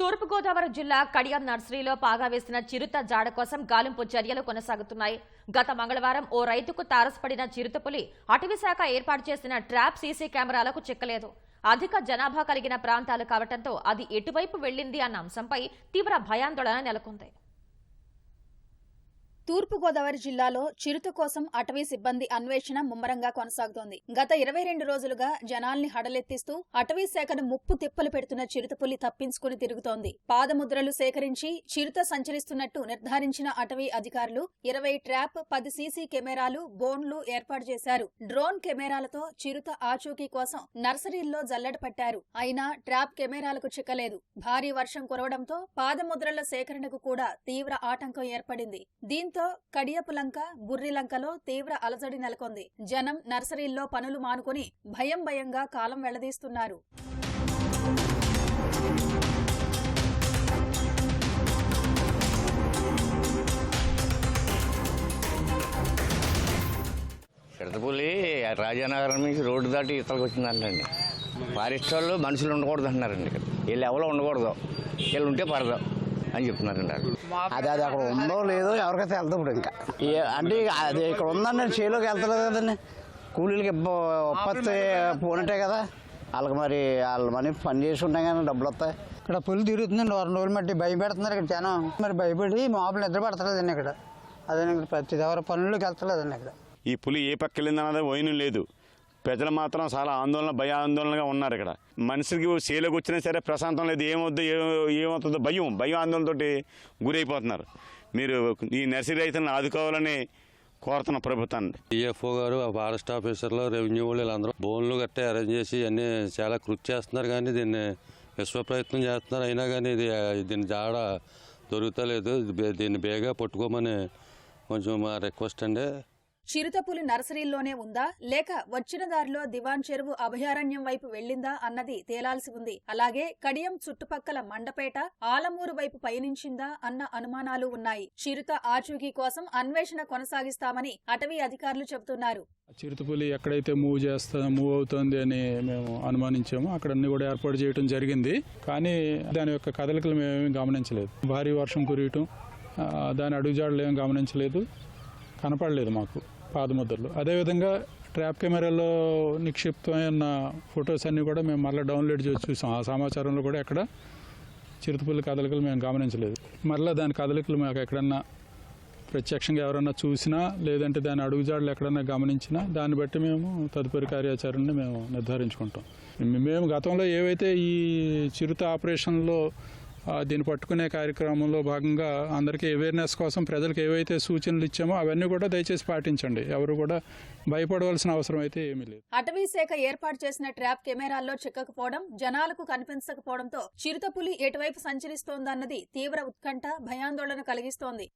తూర్పుగోదావరి జిల్లా కడియం నర్సరీలో పాగా వేసిన చిరుత జాడ కోసం గాలింపు చర్యలు కొనసాగుతున్నాయి. గత మంగళవారం ఓ రైతుకు తారసపడిన చిరుతపులి అటవీశాఖ ఏర్పాటు చేసిన ట్రాప్ సీసీ కెమెరాలకు చిక్కలేదు. అధిక జనాభా కలిగిన ప్రాంతాలు కావటంతో అది ఎటువైపు వెళ్ళింది అన్న అంశంపై తీవ్ర భయాందోళన నెలకొంది. తూర్పుగోదావరి జిల్లాలో చిరుత కోసం అటవీ సిబ్బంది అన్వేషణ ముమ్మరంగా కొనసాగుతోంది. గత ఇరవై రెండు రోజులుగా జనాల్ని హడలెత్తిస్తూ అటవీ శాఖను ముప్పు తిప్పలు పెడుతున్న చిరుతపులి తప్పించుకుని తిరుగుతోంది. పాదముద్రలు సేకరించి చిరుత సంచరిస్తున్నట్టు నిర్ధారించిన అటవీ అధికారులు ఇరవై ట్రాప్ పది సీసీ కెమెరాలు బోన్లు ఏర్పాటు చేశారు. డ్రోన్ కెమెరాలతో చిరుత ఆచూకీ కోసం నర్సరీల్లో జల్లెడ పట్టారు. అయినా ట్రాప్ కెమెరాలకు చిక్కలేదు. భారీ వర్షం కురవడంతో పాదముద్రల సేకరణకు కూడా తీవ్ర ఆటంకం ఏర్పడింది. దీంతో కడియపులంక బుర్రిలంకలో తీవ్ర అలజడి నెలకొంది. జనం నర్సరీల్లో పనులు మానుకుని భయం భయంగా కాలం వెళ్ళదీస్తున్నారు. చిడతపులి రాజానగరం నుంచి రోడ్డు దాటి ఇతలకు వచ్చిందంటండి. ఫారెస్ట్ వాళ్ళు మనుషులు ఉండకూడదు అంటున్నారండి. ఇక్కడ వీళ్ళు ఎవరో ఉండకూడదు. వీళ్ళు ఉంటే పడదు. అని చెప్తున్నారండి అది అది అక్కడ ఉందో లేదో ఎవరికైతే వెళ్తాం ఇప్పుడు ఇంకా. అంటే అది ఇక్కడ ఉందండి చేలోకి వెళ్తలేదు కదండి. కూలీలకి ఉత్పత్తి పోనట్టే కదా. వాళ్ళకి మరి వాళ్ళు మనీ పని చేసి ఉంటాయి కానీ డబ్బులు వస్తాయి. ఇక్కడ పులి తిరుగుతుందండి వారం రోజులు మట్టి భయపెడుతున్నారు ఇక్కడ జనం. మరి భయపడి మామూలు నిద్ర పడతలేదండి ఇక్కడ. అదే ప్రతి ఎవరి పనుల్లోకి వెళ్తలేదండి ఇక్కడ. ఈ పులి ఏ పక్క వెళ్ళిందన్నది పోయిన లేదు. ప్రజలు మాత్రం చాలా ఆందోళన భయ ఆందోళనగా ఉన్నారు ఇక్కడ. మనిషికి సేలోకి వచ్చినా సరే ప్రశాంతం లేదు. ఏమవుద్దు ఏమవుతుందో భయం భయం ఆందోళనతోటి గురైపోతున్నారు. మీరు ఈ నర్సరీ రైతులను ఆదుకోవాలని కోరుతున్న ప్రభుత్వాన్ని డిఎఫ్ఓ గారు ఫారెస్ట్ ఆఫీసర్లు రెవెన్యూ వాళ్ళు వీళ్ళందరూ బోన్లు గట్టే అరేంజ్ చేసి అన్ని చాలా కృషి చేస్తున్నారు కానీ దీన్ని విశ్వ ప్రయత్నం చేస్తున్నారు. అయినా కానీ ఇది దీని జాడ దొరుకుతలేదు. దీన్ని బేగా పట్టుకోమని కొంచెం మా రిక్వెస్ట్ అండి. చిరుతపులి నర్సరీల్లోనే ఉందా? లేక వచ్చిన దారిలో దివాన్ చెరువు అభయారణ్యం వైపు వెళ్ళిందా అన్నది తేలాల్సి ఉంది. అలాగే కడియం చుట్టుపక్కల మండపేట ఆలమూరు వైపు పయనించిందా అన్న అనుమానాలు ఉన్నాయి. చిరుత ఆచూకీ కోసం అన్వేషణ కొనసాగిస్తామని అటవీ అధికారులు చెబుతున్నారు. చిరుతపులి ఎక్కడైతే మూవ్ చేస్తా మూవ్ అవుతుంది అని మేము అనుమానించాము. అక్కడ అన్ని కూడా ఏర్పాటు చేయడం జరిగింది. కానీ దాని యొక్క కదలికలు మేమేమి గమనించలేదు. భారీ వర్షం కురియటం దాని అడుగుజాడలు ఏమి గమనించలేదు. కనపడలేదు మాకు. పాదముద్రలు అదేవిధంగా ట్రాప్ కెమెరాలో నిక్షిప్తమైన ఫొటోస్ అన్నీ కూడా మేము మళ్ళీ డౌన్లోడ్ చేసి చూసాం. ఆ సమాచారంలో కూడా ఎక్కడ చిరుతపుల్లి కదలికలు మేము గమనించలేదు. మరలా దాని కదలికలు మాకు ఎక్కడన్నా ప్రత్యక్షంగా ఎవరన్నా చూసినా లేదంటే దాని అడుగుజాడలు ఎక్కడన్నా గమనించినా దాన్ని బట్టి మేము తదుపరి కార్యాచరణని మేము నిర్ధారించుకుంటాం. మేము గతంలో ఏవైతే ఈ చిరుత ఆపరేషన్లో దీన్ని పట్టుకునే కార్యక్రమంలో భాగంగా అందరికీ అవేర్నెస్ కోసం ప్రజలకు ఏవైతే సూచనలు ఇచ్చామో అవన్నీ కూడా దయచేసి పాటించండి. ఎవరు కూడా భయపడవలసిన అవసరం అయితే ఏమీ లేదు. అటవీ శాఖ ఏర్పాటు చేసిన ట్రాప్ కెమెరాల్లో చిక్కకపోవడం జనాలకు కనిపించకపోవడంతో చిరుతపులి ఎటువైపు సంచరిస్తోందన్నది తీవ్ర ఉత్కంఠ భయాందోళన కలిగిస్తోంది.